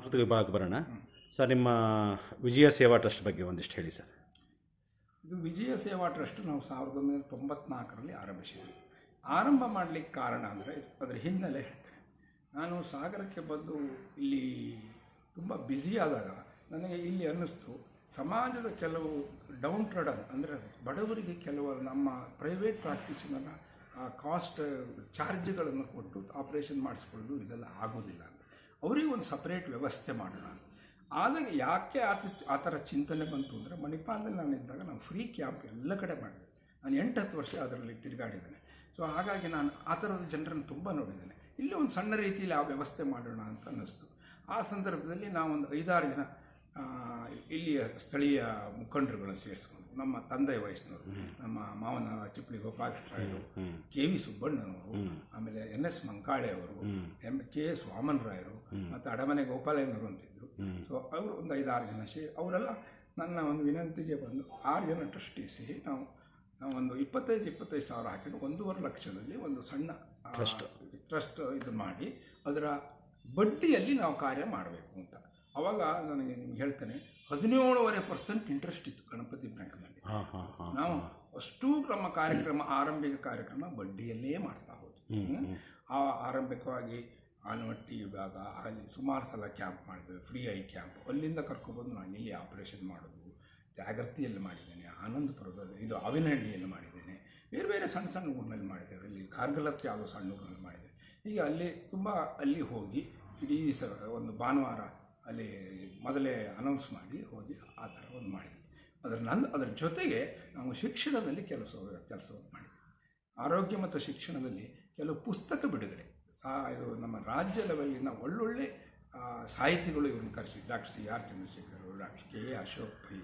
ಸಾಂಸ್ಕೃತಿಕ ವಿಭಾಗಕ್ಕೆ ಬರೋಣ. ಸರ್, ನಿಮ್ಮ ವಿಜಯ ಸೇವಾ ಟ್ರಸ್ಟ್ ಬಗ್ಗೆ ಒಂದಿಷ್ಟು ಹೇಳಿ ಸರ್. ಇದು ವಿಜಯ ಸೇವಾ ಟ್ರಸ್ಟ್ ನಾವು ಸಾವಿರದ ಒಂಬೈನೂರ ತೊಂಬತ್ನಾಲ್ಕರಲ್ಲಿ ಆರಂಭಿಸಿದ್ವಿ. ಆರಂಭ ಮಾಡಲಿಕ್ಕೆ ಕಾರಣ ಅಂದರೆ ಅದರ ಹಿನ್ನೆಲೆ ಹೇಳ್ತೇನೆ. ನಾನು ಸಾಗರಕ್ಕೆ ಬಂದು ಇಲ್ಲಿ ತುಂಬ ಬ್ಯುಸಿ ಆದಾಗ ನನಗೆ ಇಲ್ಲಿ ಅನ್ನಿಸ್ತು, ಸಮಾಜದ ಕೆಲವು ಡೌನ್ ಟ್ರಡನ್ ಅಂದರೆ ಬಡವರಿಗೆ ಕೆಲವು ನಮ್ಮ ಪ್ರೈವೇಟ್ ಪ್ರಾಕ್ಟೀಸಿನ ಕಾಸ್ಟ್ ಚಾರ್ಜ್ಗಳನ್ನು ಕೊಟ್ಟು ಆಪರೇಷನ್ ಮಾಡಿಸ್ಕೊಳ್ಳೋದು ಇದೆಲ್ಲ ಆಗೋದಿಲ್ಲ ಅವರಿಗೆ ಒಂದು ಸಪ್ರೇಟ್ ವ್ಯವಸ್ಥೆ ಮಾಡೋಣ. ಆದಾಗ ಯಾಕೆ ಆತ ಆ ಥರ ಚಿಂತನೆ ಬಂತು ಅಂದರೆ ಮಣಿಪಾಲದಲ್ಲಿ ನಾನು ಇದ್ದಾಗ ನಾನು ಫ್ರೀ ಕ್ಯಾಂಪ್ ಎಲ್ಲ ಕಡೆ ಮಾಡಿದೆ. ನಾನು ಎಂಟು ಹತ್ತು ವರ್ಷ ಅದರಲ್ಲಿ ತಿರುಗಾಡಿದ್ದೇನೆ. ಸೊ ಹಾಗಾಗಿ ನಾನು ಆ ಥರದ ಜನರನ್ನು ತುಂಬ ನೋಡಿದ್ದೇನೆ. ಇಲ್ಲಿ ಒಂದು ಸಣ್ಣ ರೀತಿಯಲ್ಲಿ ಆ ವ್ಯವಸ್ಥೆ ಮಾಡೋಣ ಅಂತ ಅನ್ನಿಸ್ತು. ಆ ಸಂದರ್ಭದಲ್ಲಿ ನಾವೊಂದು ಐದಾರು ಜನ ಇಲ್ಲಿಯ ಸ್ಥಳೀಯ ಮುಖಂಡರುಗಳನ್ನು ಸೇರಿಸ್ಕೊಂಡು ನಮ್ಮ ತಂದೆ ವಯಸ್ಸಿನವರು ನಮ್ಮ ಮಾವನ ಚಿಪ್ಪಳಿ ಗೋಪಾಲಕೃಷ್ಣರಾಯರು ಕೆ ವಿ ಸುಬ್ಬಣ್ಣನವರು ಆಮೇಲೆ ಎನ್ ಎಸ್ ಮಂಕಾಳೆ ಅವರು ಎಂ ಕೆ ಎಸ್ ವಾಮನ್ ರಾಯರು ಮತ್ತು ಅಡಮನೆ ಗೋಪಾಲಯ್ಯನವರು ಅಂತಿದ್ರು. ಸೊ ಅವರು ಒಂದು ಐದಾರು ಜನ ಸೇರಿ ಅವರೆಲ್ಲ ನನ್ನ ಒಂದು ವಿನಂತಿಗೆ ಬಂದು ಆರು ಜನ ಟ್ರಸ್ಟಿ ಸೇರಿ ನಾವು ನಾವು ಒಂದು ಇಪ್ಪತ್ತೈದು ಇಪ್ಪತ್ತೈದು ಸಾವಿರ ಹಾಕಿದ್ರು. ಒಂದೂವರೆ ಲಕ್ಷದಲ್ಲಿ ಒಂದು ಸಣ್ಣ ಟ್ರಸ್ಟ್ ಟ್ರಸ್ಟ್ ಇದು ಮಾಡಿ ಅದರ ಬಡ್ಡಿಯಲ್ಲಿ ನಾವು ಕಾರ್ಯ ಮಾಡಬೇಕು ಅಂತ. ಅವಾಗ ನನಗೆ ನಿಮ್ಗೆ ಹೇಳ್ತೇನೆ ಹದಿನೇಳುವರೆ ಪರ್ಸೆಂಟ್ ಇಂಟ್ರೆಸ್ಟ್ ಇತ್ತು ಗಣಪತಿ ಬ್ಯಾಂಕ್ನಲ್ಲಿ. ನಾವು ಅಷ್ಟೂ ನಮ್ಮ ಕಾರ್ಯಕ್ರಮ ಆರಂಭಿಕ ಕಾರ್ಯಕ್ರಮ ಬಡ್ಡಿಯಲ್ಲೇ ಮಾಡ್ತಾ ಹೋದ್ವಿ. ಆ ಆರಂಭಿಕವಾಗಿ ಆನವಟ್ಟಿ ವಿಭಾಗ ಅಲ್ಲಿ ಸುಮಾರು ಸಲ ಕ್ಯಾಂಪ್ ಮಾಡಿದ್ವಿ ಫ್ರೀ ಐ ಕ್ಯಾಂಪ್. ಅಲ್ಲಿಂದ ಕರ್ಕೊಬಂದು ನಾನು ಇಲ್ಲಿ ಆಪರೇಷನ್ ಮಾಡೋದು ಜಾಗೃತಿಯಲ್ಲಿ ಮಾಡಿದ್ದೇನೆ ಆನಂದಪುರದಲ್ಲಿ ಇದು ಅವಿನಹಳ್ಳಿಯಲ್ಲಿ ಮಾಡಿದ್ದೇನೆ. ಬೇರೆ ಬೇರೆ ಸಣ್ಣ ಸಣ್ಣ ಊರಿನಲ್ಲಿ ಮಾಡಿದ್ದೇವೆ ಇಲ್ಲಿ ಕಾರ್ಗಲಕ್ಕೆ ಯಾವುದೋ ಸಣ್ಣ ಊರಿನಲ್ಲಿ ಮಾಡಿದ್ದೇವೆ. ಹೀಗೆ ಅಲ್ಲಿ ತುಂಬ ಅಲ್ಲಿ ಹೋಗಿ ಇಡೀ ಸ ಒಂದು ಭಾನುವಾರ ಅಲ್ಲಿ ಮೊದಲೇ ಅನೌನ್ಸ್ ಮಾಡಿ ಹೋಗಿ ಆ ಥರ ಒಂದು ಮಾಡಿದ್ವಿ. ಅದರ ನಂದ ಅದರ ಜೊತೆಗೆ ನಾವು ಶಿಕ್ಷಣದಲ್ಲಿ ಕೆಲಸ ಕೆಲಸವನ್ನು ಮಾಡಿದ್ವಿ. ಆರೋಗ್ಯ ಮತ್ತು ಶಿಕ್ಷಣದಲ್ಲಿ ಕೆಲವು ಪುಸ್ತಕ ಬಿಡುಗಡೆ. ಸಾ ಇದು ನಮ್ಮ ರಾಜ್ಯ ಲೆವೆಲ್ಲಿನ ಒಳ್ಳೊಳ್ಳೆ ಸಾಹಿತಿಗಳು ಇವ್ರನ್ನ ಕರೆಸಿ doctor C R Chandrashekhar doctor K A Ashok Pai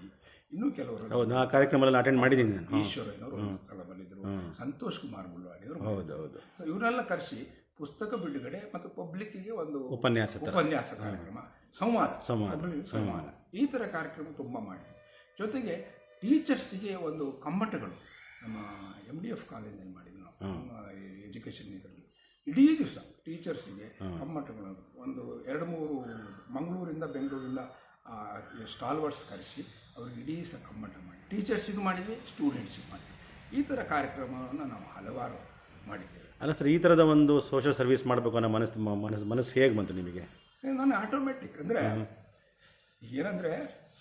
ಇನ್ನೂ ಕೆಲವರು ಹೌದು ಆ ಕಾರ್ಯಕ್ರಮದಲ್ಲಿ ಅಟೆಂಡ್ ಮಾಡಿದ್ದೀನಿ ಈಶ್ವರನವರು ಒಂದು ಸಲ ಬಂದಿದ್ದರು ಸಂತೋಷ್ ಕುಮಾರ್ ಮುಲ್ವಾಡಿ ಅವರು ಹೌದು ಹೌದು. ಸೊ ಇವರೆಲ್ಲ ಕರೆಸಿ ಪುಸ್ತಕ ಬಿಡುಗಡೆ ಮತ್ತು ಪಬ್ಲಿಕ್ಕಿಗೆ ಒಂದು ಉಪನ್ಯಾಸ ಉಪನ್ಯಾಸ ಕಾರ್ಯಕ್ರಮ ಸಂವಾದ. ಸಂವಾದ. ಸಂವಾದ. ಈ ಥರ ಕಾರ್ಯಕ್ರಮ ತುಂಬ ಮಾಡಿ. ಜೊತೆಗೆ ಟೀಚರ್ಸಿಗೆ ಒಂದು ಕಮ್ಮಟಗಳು. ನಮ್ಮ ಎಂ ಡಿ ಎಫ್ ಕಾಲೇಜಲ್ಲಿ ಮಾಡಿದ್ವಿ ನಾವು. ಎಜುಕೇಷನ್ ಇದರಲ್ಲಿ. ಇಡೀ ದಿವಸ ಟೀಚರ್ಸಿಗೆ ಕಮ್ಮಟಗಳು. ಒಂದು ಎರಡು ಮೂರು ಮಂಗಳೂರಿಂದ ಬೆಂಗಳೂರಿಂದ ಸ್ಟಾಲ್ವರ್ಸ್ ಕರೆಸಿ ಅವ್ರಿಗೆ ಇಡೀ ಸಹ ಕಮ್ಮಟ ಮಾಡಿ. ಟೀಚರ್ಸಿಗೂ ಮಾಡಿದ್ವಿ ಸ್ಟೂಡೆಂಟ್ಸಿಗೆ ಮಾಡಿದ್ವಿ. ಈ ಥರ ಕಾರ್ಯಕ್ರಮವನ್ನು ನಾವು ಹಲವಾರು ಮಾಡಿದ್ದೇವೆ. ಅಲ್ಲ ಸರ್ ಈ ಥರದ ಒಂದು ಸೋಷಿಯಲ್ ಸರ್ವಿಸ್ ಮಾಡಬೇಕು ಅನ್ನೋ ಮನಸ್ಸು ಮನಸ್ಸು ಮನಸ್ಸು ಹೇಗೆ ಬಂತು ನಿಮಗೆ? ನಾನು ಆಟೋಮೆಟಿಕ್ ಅಂದರೆ ಏನಂದರೆ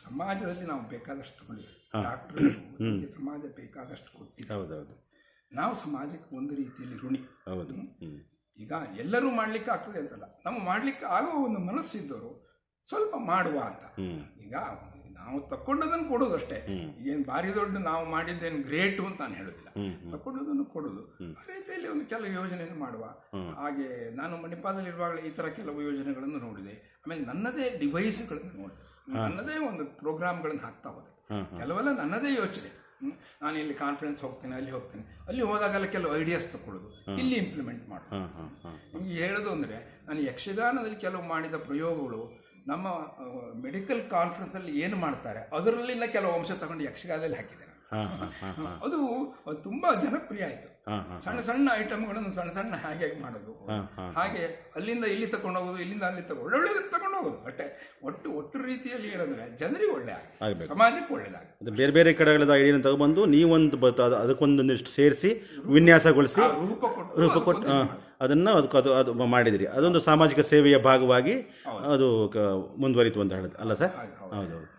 ಸಮಾಜದಲ್ಲಿ ನಾವು ಬೇಕಾದಷ್ಟು ತಗೊಂಡಿದ್ದೀವಿ. ಡಾಕ್ಟ್ರು ಸಮಾಜ ಬೇಕಾದಷ್ಟು ಕೊಟ್ಟಿದೆ ಹೌದೌದು. ನಾವು ಸಮಾಜಕ್ಕೆ ಒಂದು ರೀತಿಯಲ್ಲಿ ಋಣಿ. ಹೌದು. ಈಗ ಎಲ್ಲರೂ ಮಾಡ್ಲಿಕ್ಕೆ ಆಗ್ತದೆ ಅಂತಲ್ಲ. ನಾವು ಮಾಡ್ಲಿಕ್ಕೆ ಆಗೋ ಒಂದು ಮನಸ್ಸಿದ್ದವರು ಸ್ವಲ್ಪ ಮಾಡುವ ಅಂತ. ಈಗ ನಾವು ತಕ್ಕೊಂಡದನ್ನು ಕೊಡೋದು ಅಷ್ಟೇ. ಏನು ಭಾರಿ ದೊಡ್ಡ ನಾವು ಮಾಡಿದ್ದೇನು ಗ್ರೇಟು ಅಂತ ನಾನು ಹೇಳೋದಿಲ್ಲ. ತಕ್ಕೊಂಡದನ್ನು ಕೊಡೋದು. ಆ ರೀತಿಯಲ್ಲಿ ಒಂದು ಕೆಲವು ಯೋಜನೆಯನ್ನು ಮಾಡುವ. ಹಾಗೆ ನಾನು ಮಣಿಪಾಲದಲ್ಲಿ ಇರುವಾಗಲೇ ಈ ಥರ ಕೆಲವು ಯೋಜನೆಗಳನ್ನು ನೋಡಿದೆ. ಆಮೇಲೆ ನನ್ನದೇ ಡಿವೈಸ್ಗಳನ್ನು ನೋಡಿದೆ. ನನ್ನದೇ ಒಂದು ಪ್ರೋಗ್ರಾಮ್ಗಳನ್ನು ಹಾಕ್ತಾ ಹೋದೆ. ಕೆಲವೆಲ್ಲ ನನ್ನದೇ ಯೋಚನೆ. ನಾನು ಇಲ್ಲಿ ಕಾನ್ಫರೆನ್ಸ್ ಹೋಗ್ತೇನೆ ಅಲ್ಲಿ ಹೋಗ್ತೇನೆ. ಅಲ್ಲಿ ಹೋದಾಗೆಲ್ಲ ಕೆಲವು ಐಡಿಯಾಸ್ ತಗೊಳ್ಳೋದು ಇಲ್ಲಿ ಇಂಪ್ಲಿಮೆಂಟ್ ಮಾಡೋದು ನಿಮಗೆ ಹೇಳೋದು ಅಂದರೆ ನಾನು ಯಕ್ಷಗಾನದಲ್ಲಿ ಕೆಲವು ಮಾಡಿದ ಪ್ರಯೋಗಗಳು ನಮ್ಮ ಮೆಡಿಕಲ್ ಕಾನ್ಫರೆನ್ಸ್ ಅಲ್ಲಿ ಏನು ಮಾಡ್ತಾರೆ? ಅದರಲ್ಲಿನ ಕೆಲವು ಅಂಶ ತಗೊಂಡು ಯಕ್ಷಗಾನದಲ್ಲಿ ಹಾಕಿದ್ದಾರೆ. ಅದು ತುಂಬಾ ಜನಪ್ರಿಯ ಆಯ್ತು. ಸಣ್ಣ ಸಣ್ಣ ಐಟಮ್ಗಳನ್ನು ಸಣ್ಣ ಸಣ್ಣ ಹಾಗೆ ಮಾಡೋದು. ಹಾಗೆ ಅಲ್ಲಿಂದ ಇಲ್ಲಿ ತಗೊಂಡು ಹೋಗೋದು ಇಲ್ಲಿಂದ ಅಲ್ಲಿ ತಗೊಂಡು ಒಳ್ಳೊಳ್ಳೆ ತಗೊಂಡು ಹೋಗೋದು. ಅಷ್ಟೇ ಒಟ್ಟು ಒಟ್ಟು ರೀತಿಯಲ್ಲಿ ಏನಂದ್ರೆ ಜನರಿಗೆ ಒಳ್ಳೆ. ಸಮಾಜಕ್ಕೆ ಒಳ್ಳೆದಾಗ ಬೇರೆ ಬೇರೆ ಕಡೆಗಳ ಐಡಿಯನ್ನು ತಗೊಬಂದು ನೀವೊಂದು ಅದಕ್ಕೊಂದೊಂದಿಷ್ಟು ಸೇರಿಸಿ ವಿನ್ಯಾಸಗೊಳಿಸಿ ರೂಪ ಕೊಟ್ಟು ರೂಪ ಕೊಟ್ಟು ಅದನ್ನು ಅದಕ್ಕೆ ಅದು ಅದು ಮಾಡಿದಿರಿ. ಅದೊಂದು ಸಾಮಾಜಿಕ ಸೇವೆಯ ಭಾಗವಾಗಿ ಅದು ಮುಂದುವರಿತು ಅಂತ ಹೇಳಿದ್ ಅಲ್ಲ ಸರ್? ಹೌದು.